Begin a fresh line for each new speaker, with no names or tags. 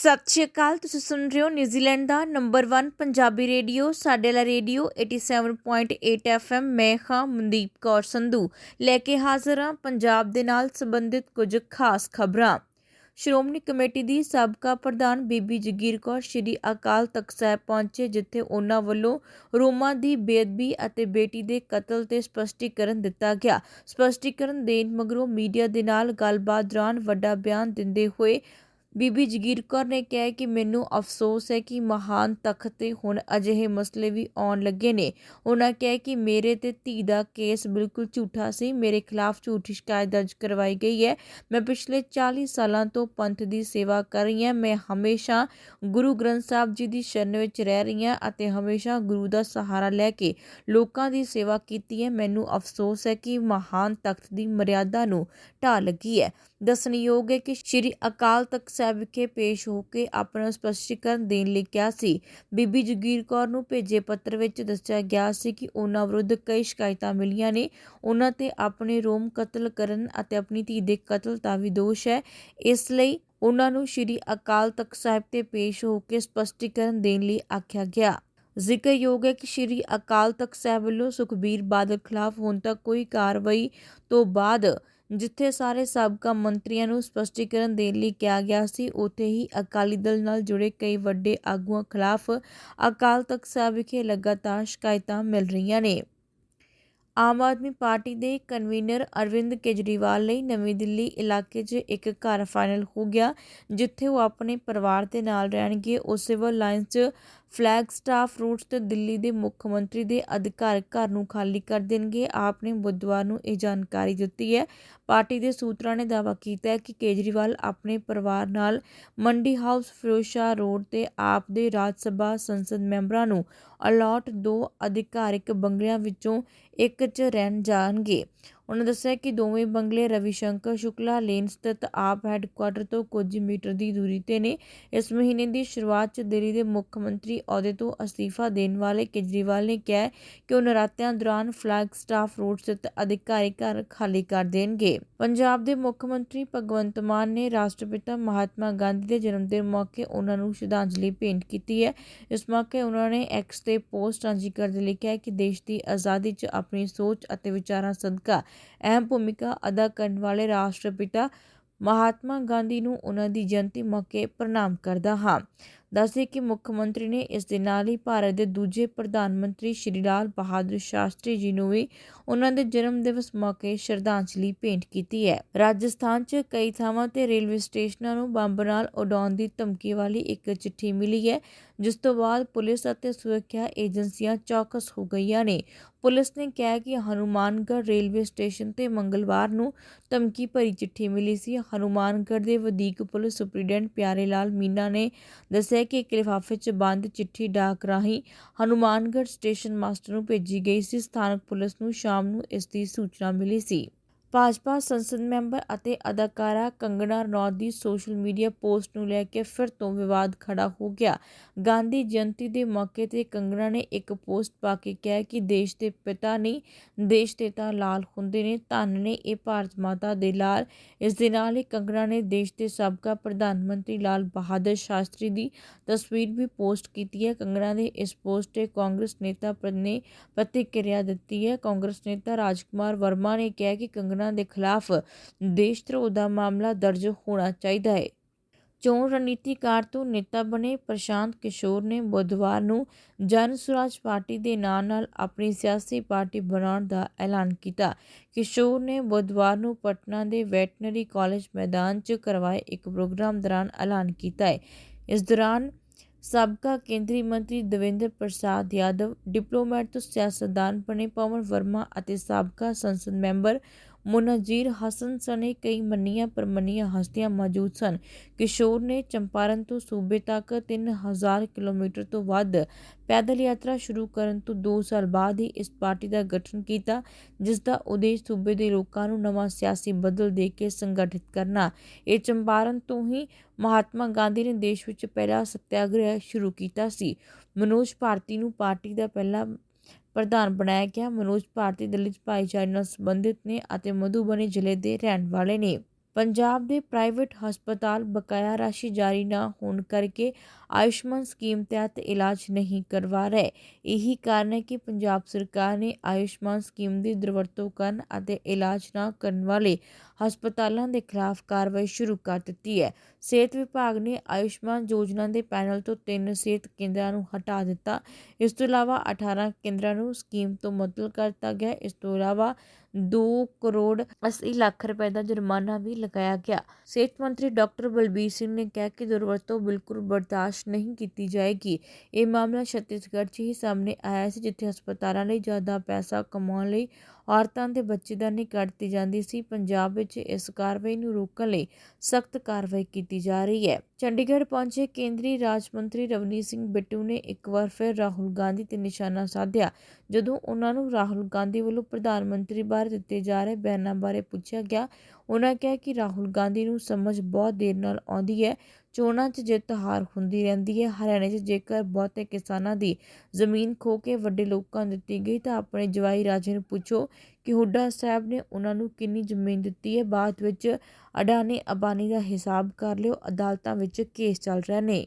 ਸਤਿ ਸ਼੍ਰੀ ਅਕਾਲ, ਤੁਸੀਂ ਸੁਣ ਰਹੇ ਹੋ ਨਿਊਜ਼ੀਲੈਂਡ ਦਾ ਨੰਬਰ 1 ਪੰਜਾਬੀ ਰੇਡੀਓ ਸਾਡੇ ਵਾਲਾ ਰੇਡੀਓ 87.8 FM ਮੈਂ ਹਾਂ ਮਨਦੀਪ ਕੌਰ ਸੰਧੂ। ਲੈ ਕੇ ਹਾਜ਼ਰ ਹਾਂ ਪੰਜਾਬ ਦੇ ਨਾਲ ਸੰਬੰਧਿਤ ਕੁਝ ਖਾਸ ਖਬਰਾਂ। ਸ਼੍ਰੋਮਣੀ ਕਮੇਟੀ ਦੀ ਸਾਬਕਾ ਪ੍ਰਧਾਨ ਬੀਬੀ ਜਗੀਰ ਕੌਰ ਸ਼੍ਰੀ ਅਕਾਲ ਤਖਤ ਸਾਹਿਬ ਪਹੁੰਚੇ, ਜਿੱਥੇ ਉਹਨਾਂ ਵੱਲੋਂ ਰੋਮਾ ਦੀ ਬੇਅਦਬੀ ਅਤੇ ਬੇਟੀ ਦੇ ਕਤਲ ਤੇ ਸਪਸ਼ਟੀਕਰਨ ਦਿੱਤਾ ਗਿਆ। ਸਪਸ਼ਟੀਕਰਨ ਦੇਣ ਮਗਰੋਂ ਮੀਡੀਆ ਦੇ ਨਾਲ ਗੱਲਬਾਤ ਦੌਰਾਨ ਵੱਡਾ ਬਿਆਨ ਦਿੰਦੇ ਹੋਏ ਬੀਬੀ ਜਗੀਰ ਕੌਰ ਨੇ ਕਿਹਾ ਕਿ ਮੈਨੂੰ ਅਫਸੋਸ ਹੈ ਕਿ ਮਹਾਨ ਤਖਤ ਤੇ ਹੁਣ ਅਜਿਹੇ ਮਸਲੇ ਵੀ ਆਉਣ ਲੱਗੇ ਨੇ। ਉਹਨਾਂ ਕਿਹਾ ਕਿ ਮੇਰੇ ਤੇ ਧੀ ਦਾ ਕੇਸ ਬਿਲਕੁਲ ਝੂਠਾ ਸੀ। ਮੇਰੇ ਖਿਲਾਫ ਝੂਠੀ ਸ਼ਿਕਾਇਤ ਦਰਜ ਕਰਵਾਈ ਗਈ ਹੈ। ਮੈਂ ਪਿਛਲੇ 40 ਸਾਲਾਂ ਤੋਂ ਪੰਥ ਦੀ ਸੇਵਾ ਕਰ ਰਹੀ ਹਾਂ। ਮੈਂ ਹਮੇਸ਼ਾ ਗੁਰੂ ਗ੍ਰੰਥ ਸਾਹਿਬ ਜੀ ਦੀ ਸ਼ਰਨ ਵਿੱਚ ਰਹਿ ਰਹੀ ਹਾਂ ਅਤੇ ਹਮੇਸ਼ਾ ਗੁਰੂ ਦਾ ਸਹਾਰਾ ਲੈ ਕੇ ਲੋਕਾਂ ਦੀ ਸੇਵਾ ਕੀਤੀ ਹੈ। ਮੈਨੂੰ ਅਫਸੋਸ ਹੈ ਕਿ ਮਹਾਨ ਤਖਤ ਦੀ ਮਰਿਆਦਾ ਨੂੰ ਢਾਹ ਲੱਗੀ ਹੈ। ਦੱਸਣਯੋਗ ਹੈ ਕਿ ਸ਼੍ਰੀ ਅਕਾਲ ਤਖਤ ਸਾਹਿਬ ਵਿਖੇ ਪੇਸ਼ ਹੋ ਕੇ ਆਪਣਾ ਸਪਸ਼ਟੀਕਰਨ ਦੇਣ ਲਈ ਕਿਹਾ ਸੀ। ਬੀਬੀ ਜਗੀਰ ਕੌਰ ਨੂੰ ਭੇਜੇ ਪੱਤਰ ਵਿੱਚ ਦੱਸਿਆ ਗਿਆ ਸੀ ਕਿ ਉਹਨਾਂ ਵਿਰੁੱਧ ਕਈ ਸ਼ਿਕਾਇਤਾਂ ਮਿਲੀਆਂ ਨੇ। ਉਹਨਾਂ ਤੇ ਆਪਣੇ ਰੋਮ ਕਤਲ ਕਰਨ ਅਤੇ ਆਪਣੀ ਧੀ ਦੇ ਕਤਲ ਦਾ ਵੀ ਦੋਸ਼ ਹੈ। ਇਸ ਲਈ ਉਹਨਾਂ ਨੂੰ ਸ਼੍ਰੀ ਅਕਾਲ ਤਖਤ ਸਾਹਿਬ ਤੇ ਪੇਸ਼ ਹੋ ਕੇ ਸਪਸ਼ਟੀਕਰਨ ਦੇਣ ਲਈ ਆਖਿਆ ਗਿਆ। ਜ਼ਿਕਰਯੋਗ ਹੈ ਕਿ ਸ਼੍ਰੀ ਅਕਾਲ ਤਖਤ ਸਾਹਿਬ ਵੱਲੋਂ ਸੁਖਬੀਰ ਬਾਦਲ ਖਿਲਾਫ ਹੁਣ ਤੱਕ ਕੋਈ ਕਾਰਵਾਈ ਤੋਂ ਬਾਅਦ ਜਿੱਥੇ ਸਾਰੇ ਸਾਬਕਾ ਮੰਤਰੀਆਂ ਨੂੰ ਸਪਸ਼ਟੀਕਰਨ ਦੇਣ ਲਈ ਕਿਹਾ ਗਿਆ ਸੀ, ਉੱਥੇ ਹੀ ਅਕਾਲੀ ਦਲ ਨਾਲ ਜੁੜੇ ਕਈ ਵੱਡੇ ਆਗੂਆਂ ਖਿਲਾਫ ਅਕਾਲ ਤਖਤ ਸਾਹਿਬ ਵਿਖੇ ਲਗਾਤਾਰ ਸ਼ਿਕਾਇਤਾਂ ਮਿਲ ਰਹੀਆਂ ਨੇ। ਆਮ ਆਦਮੀ ਪਾਰਟੀ ਦੇ ਕਨਵੀਨਰ ਅਰਵਿੰਦ ਕੇਜਰੀਵਾਲ ਲਈ ਨਵੀਂ ਦਿੱਲੀ ਇਲਾਕੇ 'ਚ ਇੱਕ ਘਰ ਫਾਈਨਲ ਹੋ ਗਿਆ, ਜਿੱਥੇ ਉਹ ਆਪਣੇ ਪਰਿਵਾਰ ਦੇ ਨਾਲ ਰਹਿਣਗੇ। ਉਹ ਸਿਵਲ ਲਾਈਨਸ 'ਚ ਫਲੈਗ ਸਟਾਫ ਰੂਟਸ ਤੇ ਦਿੱਲੀ ਦੇ ਮੁੱਖ ਮੰਤਰੀ ਦੇ ਅਧਿਕਾਰ ਘਰ ਨੂੰ ਖਾਲੀ ਕਰ ਦੇਣਗੇ। ਆਪ ਨੇ ਬੁੱਧਵਾਰ ਨੂੰ ਇਹ ਜਾਣਕਾਰੀ ਦਿੱਤੀ ਹੈ। ਪਾਰਟੀ ਦੇ ਸੂਤਰਾਂ ਨੇ ਦਾਅਵਾ ਕੀਤਾ ਹੈ ਕਿ ਕੇਜਰੀਵਾਲ ਆਪਣੇ ਪਰਿਵਾਰ ਨਾਲ ਮੰਡੀ ਹਾਊਸ ਫਿਰੋਜ਼ਸ਼ਾਹ ਰੋਡ ਤੇ ਆਪ ਦੇ ਰਾਜ ਸਭਾ ਸੰਸਦ ਮੈਂਬਰਾਂ ਨੂੰ ਅਲਾਟ ਦੋ ਅਧਿਕਾਰਿਕ ਬੰਗਲਿਆਂ ਵਿੱਚੋਂ ਇੱਕ 'ਚ ਰਹਿਣ ਜਾਣਗੇ। ਉਹਨਾਂ ਦੱਸਿਆ ਕਿ ਦੋਵੇਂ ਬੰਗਲੇ ਰਵੀ ਸ਼ੰਕਰ ਸ਼ੁਕਲਾ ਲੇਨ ਸਥਿਤ ਆਪ ਹੈੱਡਕੁਆਟਰ ਤੋਂ ਕੁਝ ਮੀਟਰ ਦੀ ਦੂਰੀ ਤੇ ਨੇ। ਇਸ ਮਹੀਨੇ ਦੀ ਸ਼ੁਰੂਆਤ 'ਚ ਦਿੱਲੀ ਦੇ ਮੁੱਖ ਮੰਤਰੀ ਅਹੁਦੇ ਤੋਂ ਅਸਤੀਫਾ ਦੇਣ ਵਾਲੇ ਕੇਜਰੀਵਾਲ ਨੇ ਕਿਹਾ ਕਿ ਉਹ ਨਰਾਤਿਆਂ ਦੌਰਾਨ ਫਲੈਗ ਸਟਾਫ ਰੋਡ ਸਥਿਤ ਅਧਿਕਾਰੀ ਘਰ ਖਾਲੀ ਕਰ ਦੇਣਗੇ। ਪੰਜਾਬ ਦੇ ਮੁੱਖ ਮੰਤਰੀ ਭਗਵੰਤ ਮਾਨ ਨੇ ਰਾਸ਼ਟਰਪਿਤਾ ਮਹਾਤਮਾ ਗਾਂਧੀ ਦੇ ਜਨਮ ਦਿਨ ਮੌਕੇ ਉਹਨਾਂ ਨੂੰ ਸ਼ਰਧਾਂਜਲੀ ਭੇਂਟ ਕੀਤੀ ਹੈ। ਇਸ ਮੌਕੇ ਉਹਨਾਂ ਨੇ ਐਕਸ ਤੇ ਪੋਸਟ ਸਾਂਝੀ ਕਰਦੇ ਲਿਖਿਆ ਕਿ ਦੇਸ਼ ਦੀ ਆਜ਼ਾਦੀ 'ਚ ਆਪਣੀ ਸੋਚ ਅਤੇ ਵਿਚਾਰਾਂ ਸਦਕਾ ਅਹਿਮ ਭੂਮਿਕਾ ਅਦਾ ਕਰਨ ਵਾਲੇ ਰਾਸ਼ਟਰਪਿਤਾ ਮਹਾਤਮਾ ਗਾਂਧੀ ਨੂੰ ਉਹਨਾਂ ਦੀ ਜਯੰਤੀ ਮੌਕੇ ਪ੍ਰਣਾਮ ਕਰਦਾ ਹਾਂ। ਦੱਸਦੇ ਕਿ ਮੁੱਖ ਮੰਤਰੀ ਨੇ ਇਸ ਦੇ ਨਾਲ ਹੀ ਭਾਰਤ ਦੇ ਦੂਜੇ ਪ੍ਰਧਾਨ ਮੰਤਰੀ ਸ਼੍ਰੀ ਲਾਲ ਬਹਾਦਰ ਸ਼ਾਸਤਰੀ ਜੀ ਨੂੰ ਵੀ ਉਹਨਾਂ ਦੇ ਜਨਮ ਦਿਵਸ ਮੌਕੇ ਸ਼ਰਧਾਂਜਲੀ ਭੇਂਟ ਕੀਤੀ ਹੈ। ਰਾਜਸਥਾਨ 'ਚ ਕਈ ਥਾਵਾਂ ਤੇ ਰੇਲਵੇ ਸਟੇਸ਼ਨਾਂ ਨੂੰ ਬੰਬ ਨਾਲ ਉਡਾਉਣ ਦੀ ਧਮਕੀ ਵਾਲੀ ਇੱਕ ਚਿੱਠੀ ਮਿਲੀ ਹੈ ਜਿਸ ਤੋਂ ਬਾਅਦ ਪੁਲਿਸ ਅਤੇ ਸੁਰੱਖਿਆ ਏਜੰਸੀਆਂ ਚੌਕਸ ਹੋ ਗਈਆਂ ਨੇ। ਪੁਲਿਸ ਨੇ ਕਿਹਾ ਕਿ ਹਨੂਮਾਨਗੜ੍ਹ ਰੇਲਵੇ ਸਟੇਸ਼ਨ ਤੇ ਮੰਗਲਵਾਰ ਨੂੰ ਧਮਕੀ ਭਰੀ ਚਿੱਠੀ ਮਿਲੀ ਸੀ। ਹਨੂਮਾਨਗੜ੍ਹ ਦੇ ਵਧੀਕ ਪੁਲਿਸ ਸੁਪਰੀਡੈਂਟ ਪਿਆਰੇ ਲਾਲ ਮੀਨਾ ਨੇ ਦੱਸਿਆ ਕਿ ਇੱਕ ਲਿਫਾਫੇ 'ਚ ਬੰਦ ਚਿੱਠੀ ਡਾਕ ਰਾਹੀਂ ਹਨੂਮਾਨਗੜ੍ਹ ਸਟੇਸ਼ਨ ਮਾਸਟਰ ਨੂੰ ਭੇਜੀ ਗਈ ਸੀ। ਸਥਾਨਕ ਪੁਲਿਸ ਨੂੰ ਸ਼ਾਮ ਨੂੰ ਇਸ ਦੀ ਸੂਚਨਾ ਮਿਲੀ ਸੀ। ਭਾਜਪਾ ਸੰਸਦ ਮੈਂਬਰ ਅਤੇ ਅਦਾਕਾਰਾ ਕੰਗਣਾ ਰਣੌਤ ਦੀ ਸੋਸ਼ਲ ਮੀਡੀਆ ਪੋਸਟ ਨੂੰ ਲੈ ਕੇ ਫਿਰ ਤੋਂ ਵਿਵਾਦ ਖੜਾ ਹੋ ਗਿਆ। ਗਾਂਧੀ ਜਯੰਤੀ ਦੇ ਮੌਕੇ ਤੇ ਕੰਗਣਾ ਨੇ ਇੱਕ ਪੋਸਟ ਪਾ ਕੇ ਕਿਹਾ ਕਿ ਦੇਸ਼ ਦੇ ਪਿਤਾ ਨਹੀਂ, ਦੇਸ਼ ਦੇ ਤਾਂ ਲਾਲ ਹੁੰਦੇ ਨੇ, ਧੰਨ ਨੇ ਇਹ ਭਾਰਤ ਮਾਤਾ ਦੇ ਲਾਲ। ਇਸ ਦੇ ਨਾਲ ਹੀ ਕੰਗਣਾ ਨੇ ਦੇਸ਼ ਦੇ ਸਾਬਕਾ ਪ੍ਰਧਾਨ ਮੰਤਰੀ ਲਾਲ ਬਹਾਦਰ ਸ਼ਾਸਤਰੀ ਦੀ ਤਸਵੀਰ ਵੀ ਪੋਸਟ ਕੀਤੀ ਹੈ। ਕੰਗਣਾ ਨੇ ਇਸ ਪੋਸਟ ਤੇ ਕਾਂਗਰਸ ਨੇਤਾ ਨੇ ਪ੍ਰਤੀਕਿਰਿਆ ਦਿੱਤੀ ਹੈ। ਕਾਂਗਰਸ ਨੇਤਾ ਰਾਜਕੁਮਾਰ ਵਰਮਾ ਨੇ ਕਿਹਾ ਕਿ ਕੰਗਣਾ ਉਹਨਾਂ ਦੇ ਖਿਲਾਫ ਦੇਸ਼ ਧਰੋਹ ਦਾ ਮਾਮਲਾ ਦਰਜ ਹੋਣਾ ਚਾਹੀਦਾ ਹੈ। ਚੋਣ ਰਣਨੀਤੀਕਾਰ ਤੋਂ ਨੇਤਾ ਬਣੇ ਪ੍ਰਸ਼ਾਂਤ ਕਿਸ਼ੋਰ ਨੇ ਬੁੱਧਵਾਰ ਨੂੰ ਜਨ ਸੁਰਾਜ ਪਾਰਟੀ ਦੇ ਨਾਂ ਨਾਲ ਆਪਣੀ ਸਿਆਸੀ ਪਾਰਟੀ ਬਣਾਉਣ ਦਾ ਐਲਾਨ ਕੀਤਾ। ਕਿਸ਼ੋਰ ਨੇ ਬੁੱਧਵਾਰ ਨੂੰ ਪਟਨਾ ਦੇ ਵੈਟਨਰੀ ਕਾਲਜ ਮੈਦਾਨ 'ਚ ਕਰਵਾਏ ਇੱਕ ਪ੍ਰੋਗਰਾਮ ਦੌਰਾਨ ਐਲਾਨ ਕੀਤਾ ਹੈ। ਇਸ ਦੌਰਾਨ ਸਾਬਕਾ ਕੇਂਦਰੀ ਮੰਤਰੀ ਦਵਿੰਦਰ ਪ੍ਰਸਾਦ ਯਾਦਵ, ਡਿਪਲੋਮੈਟ ਤੋਂ ਸਿਆਸਤਦਾਨ ਬਣੇ ਪਵਨ ਵਰਮਾ ਅਤੇ ਸਾਬਕਾ ਸੰਸਦ ਮੈਂਬਰ ਮੁਨਜੀਰ ਹਸਨ ਸਣੇ ਕਈ ਮੰਨੀਆਂ ਪਰਮੰਨੀਆਂ ਹਸਤੀਆਂ ਮੌਜੂਦ ਸਨ। ਕਿਸ਼ੋਰ ਨੇ ਚੰਪਾਰਨ ਤੋਂ ਸੂਬੇ ਤੱਕ 3000 ਕਿਲੋਮੀਟਰ ਤੋਂ ਵੱਧ ਪੈਦਲ ਯਾਤਰਾ ਸ਼ੁਰੂ ਕਰਨ ਤੋਂ ਦੋ ਸਾਲ ਬਾਅਦ ਹੀ ਇਸ ਪਾਰਟੀ ਦਾ ਗਠਨ ਕੀਤਾ ਜਿਸ ਦਾ ਉਦੇਸ਼ ਸੂਬੇ ਦੇ ਲੋਕਾਂ ਨੂੰ ਨਵਾਂ ਸਿਆਸੀ ਬਦਲ ਦੇ ਕੇ ਸੰਗਠਿਤ ਕਰਨਾ। ਇਹ ਚੰਪਾਰਨ ਤੋਂ ਹੀ ਮਹਾਤਮਾ ਗਾਂਧੀ ਨੇ ਦੇਸ਼ ਵਿੱਚ ਪਹਿਲਾ ਸਤਿਆਗ੍ਰਹਿ ਸ਼ੁਰੂ ਕੀਤਾ ਸੀ। ਮਨੋਜ ਭਾਰਤੀ ਨੂੰ ਪਾਰਟੀ ਦਾ ਪਹਿਲਾ ਪ੍ਰਧਾਨ ਬਣਾਇਆ ਗਿਆ ਮਨੋਜ ਭਾਰਤੀ ਦਲਿਤ ਭਾਈਚਾਰੇ ਨਾਲ ਸੰਬੰਧਿਤ ਨੇ ਅਤੇ ਮਧੂਬਨੀ ਜ਼ਿਲ੍ਹੇ ਦੇ ਰਹਿਣ ਵਾਲੇ ਨੇ। ਪੰਜਾਬ ਦੇ ਪ੍ਰਾਈਵੇਟ ਹਸਪਤਾਲ ਬਕਾਇਆ ਰਾਸ਼ੀ ਜਾਰੀ ਨਾ ਹੋਣ ਕਰਕੇ ਆਯੁਸ਼ਮਾਨ ਸਕੀਮ ਤਹਿਤ ਇਲਾਜ ਨਹੀਂ ਕਰਵਾ ਰਹੇ। ਇਹੀ ਕਾਰਨ ਹੈ ਕਿ ਪੰਜਾਬ ਸਰਕਾਰ ਨੇ ਆਯੁਸ਼ਮਾਨ ਸਕੀਮ ਦੀ ਦੁਰਵਰਤੋਂ ਕਰਨ ਅਤੇ ਇਲਾਜ ਨਾ ਕਰਨ ਵਾਲੇ ਹਸਪਤਾਲਾਂ ਦੇ ਖਿਲਾਫ ਕਾਰਵਾਈ ਸ਼ੁਰੂ ਕਰ ਦਿੱਤੀ ਹੈ। ਸਿਹਤ ਵਿਭਾਗ ਨੇ ਆਯੁਸ਼ਮਾਨ ਯੋਜਨਾ ਦੇ ਪੈਨਲ ਤੋਂ ਤਿੰਨ ਸਿਹਤ ਕੇਂਦਰਾਂ ਨੂੰ ਹਟਾ ਦਿੱਤਾ। ਇਸ ਤੋਂ ਇਲਾਵਾ 18 ਕੇਂਦਰਾਂ ਨੂੰ ਸਕੀਮ ਤੋਂ ਮੁਅੱਤਲ ਕਰ ਦਿੱਤਾ ਗਿਆ। ਇਸ ਤੋਂ ਇਲਾਵਾ 2 ਕਰੋੜ 80 ਲੱਖ ਰੁਪਏ ਦਾ ਜੁਰਮਾਨਾ ਵੀ ਲਗਾਇਆ ਗਿਆ। ਸਿਹਤ ਮੰਤਰੀ ਡਾਕਟਰ ਬਲਬੀਰ ਸਿੰਘ ਨੇ ਕਿਹਾ ਕਿ ਦੁਰਵਰਤੋਂ ਬਿਲਕੁਲ ਬਰਦਾਸ਼ਤ ਨਹੀਂ ਕੀਤੀ ਜਾਏਗੀ। ਇਹ ਮਾਮਲਾ ਛੱਤੀਸਗੜ੍ਹ 'ਚ ਹੀ ਸਾਹਮਣੇ ਆਇਆ ਸੀ, ਜਿੱਥੇ ਹਸਪਤਾਲਾਂ ਲਈ ਜ਼ਿਆਦਾ ਪੈਸਾ ਕਮਾਉਣ ਲਈ ਔਰਤਾਂ ਦੇ ਬੱਚੇਦਾਨੀ ਕੱਢਤੀ ਜਾਂਦੀ ਸੀ। ਪੰਜਾਬ ਵਿੱਚ ਇਸ ਕਾਰਵਾਈ ਨੂੰ ਰੋਕਣ ਲਈ ਸਖਤ ਕਾਰਵਾਈ ਕੀਤੀ ਜਾ ਰਹੀ ਹੈ। ਚੰਡੀਗੜ੍ਹ ਪਹੁੰਚੇ ਕੇਂਦਰੀ ਰਾਜ ਮੰਤਰੀ ਰਵਨੀਤ ਸਿੰਘ ਬਿੱਟੂ ਨੇ ਇੱਕ ਵਾਰ ਫਿਰ ਰਾਹੁਲ ਗਾਂਧੀ ਤੇ ਨਿਸ਼ਾਨਾ ਸਾਧਿਆ, ਜਦੋਂ ਉਹਨਾਂ ਨੂੰ ਰਾਹੁਲ ਗਾਂਧੀ ਵੱਲੋਂ ਪ੍ਰਧਾਨ ਮੰਤਰੀ ਬਾਰੇ ਦਿੱਤੇ ਜਾ ਰਹੇ ਬਿਆਨਾਂ ਬਾਰੇ ਪੁੱਛਿਆ ਗਿਆ। ਉਹਨਾਂ ਕਿਹਾ ਕਿ ਰਾਹੁਲ ਗਾਂਧੀ ਨੂੰ ਸਮਝ ਬਹੁਤ ਦੇਰ ਨਾਲ ਆਉਂਦੀ ਹੈ ਚੋਣਾਂ 'ਚ ਜਿੱਤ ਹਾਰ ਹੁੰਦੀ ਰਹਿੰਦੀ ਹੈ। ਹਰਿਆਣੇ 'ਚ ਜੇਕਰ ਬਹੁਤੇ ਕਿਸਾਨਾਂ ਦੀ ਜ਼ਮੀਨ ਖੋ ਕੇ ਵੱਡੇ ਲੋਕਾਂ ਨੂੰ ਦਿੱਤੀ ਗਈ ਤਾਂ ਆਪਣੇ ਜਵਾਈ ਰਾਜੇ ਨੂੰ ਪੁੱਛੋ ਕਿ ਹੁੱਡਾ ਸਾਹਿਬ ਨੇ ਉਹਨਾਂ ਨੂੰ ਕਿੰਨੀ ਜ਼ਮੀਨ ਦਿੱਤੀ ਹੈ। ਬਾਅਦ ਵਿੱਚ ਅਡਾਨੀ ਅਬਾਨੀ ਦਾ ਹਿਸਾਬ ਕਰ ਲਿਓ। ਅਦਾਲਤਾਂ ਵਿੱਚ ਕੇਸ ਚੱਲ ਰਹੇ ਨੇ।